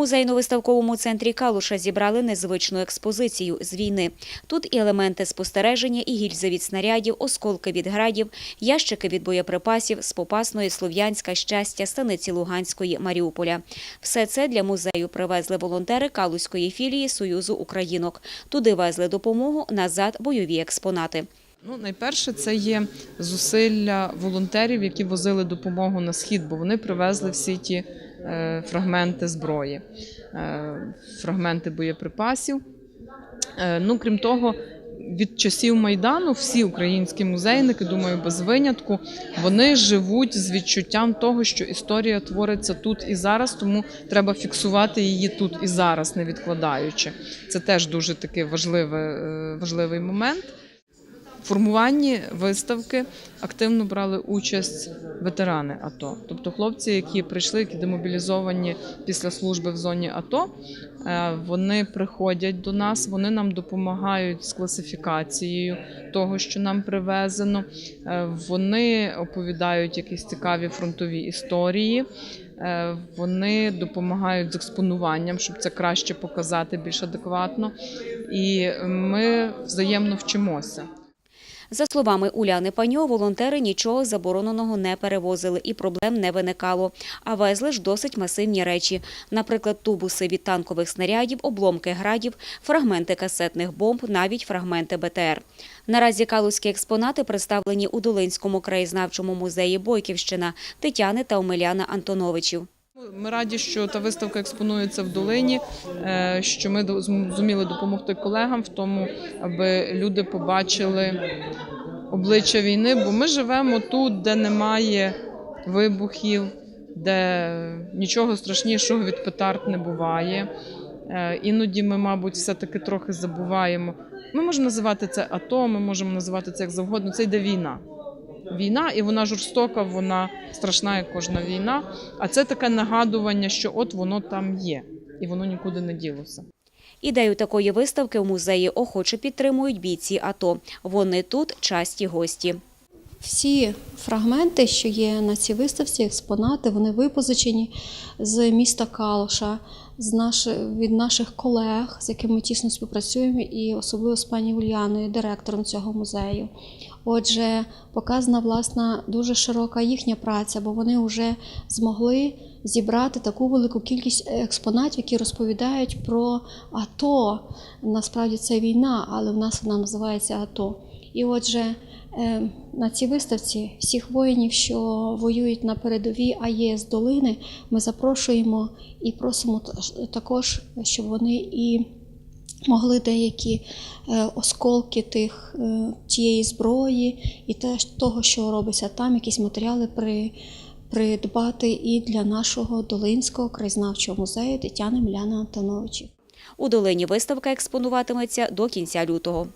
музейно-виставковому центрі Калуша зібрали незвичну експозицію з війни. Тут і елементи спостереження, і гільзи від снарядів, осколки від градів, ящики від боєприпасів з Попасної, Слов'янська, Щастя, Станиці Луганської, Маріуполя. Все це для музею привезли волонтери Калузької філії Союзу Українок. Туди везли допомогу, назад бойові експонати. Ну, найперше, це є зусилля волонтерів, які возили допомогу на схід, бо вони привезли всі ті фрагменти зброї, е, фрагменти боєприпасів. Е, ну, крім того, від часів Майдану всі українські музейники, думаю, без винятку, вони живуть з відчуттям того, що історія твориться тут і зараз, тому треба фіксувати її тут і зараз, не відкладаючи. Це теж дуже такий важливий, е, важливий момент. Формуванні виставки активно брали участь ветерани АТО, тобто хлопці, які прийшли, які демобілізовані після служби в зоні АТО. е, Вони приходять до нас, вони нам допомагають з класифікацією того, що нам привезено. Е, Вони оповідають якісь цікаві фронтові історії. Е, Вони допомагають з експонуванням, щоб це краще показати, більш адекватно. І ми взаємно вчимося. За словами Уляни Паньо, волонтери нічого забороненого не перевозили і проблем не виникало, а везли ж досить масивні речі, наприклад, тубуси від танкових снарядів, обломки градів, фрагменти касетних бомб, навіть фрагменти БТР. Наразі калузькі експонати представлені у Долинському краєзнавчому музеї Бойківщина Тетяни та Омеляна Антоновичів. Ми раді, що та виставка експонується в долині, е, що ми зуміли допомогти колегам в тому, аби люди побачили обличчя війни, бо ми живемо тут, де немає вибухів, де нічого страшнішого від петард не буває. Е, Іноді ми, мабуть, все-таки трохи забуваємо. Ми можемо називати це АТО, ми можемо називати це як завгодно. Це йде війна. Війна, і вона жорстока, вона страшна, як кожна війна. А це таке нагадування, що от воно там є, і воно нікуди не ділося. Ідею такої виставки в музеї охоче підтримують бійці АТО. Вони тут часті гості. Всі фрагменти, що є на цій виставці, експонати, вони випозичені з міста Калуша, з наш, від наших колег, з якими ми тісно співпрацюємо, і особливо з пані Ульяною, директором цього музею. Отже, показана власна дуже широка їхня праця, бо вони вже змогли зібрати таку велику кількість експонатів, які розповідають про АТО. Насправді це війна, але в нас вона називається АТО. І отже, е, на цій виставці всіх воїнів, що воюють на передовій, з долини, ми запрошуємо і просимо також, щоб вони і могли деякі е, осколки тих, е, тієї зброї і теж того, що робиться там, якісь матеріали при, придбати і для нашого Долинського краєзнавчого музею Тетяни Міляни Антоновичів. У долині виставка експонуватиметься до кінця лютого.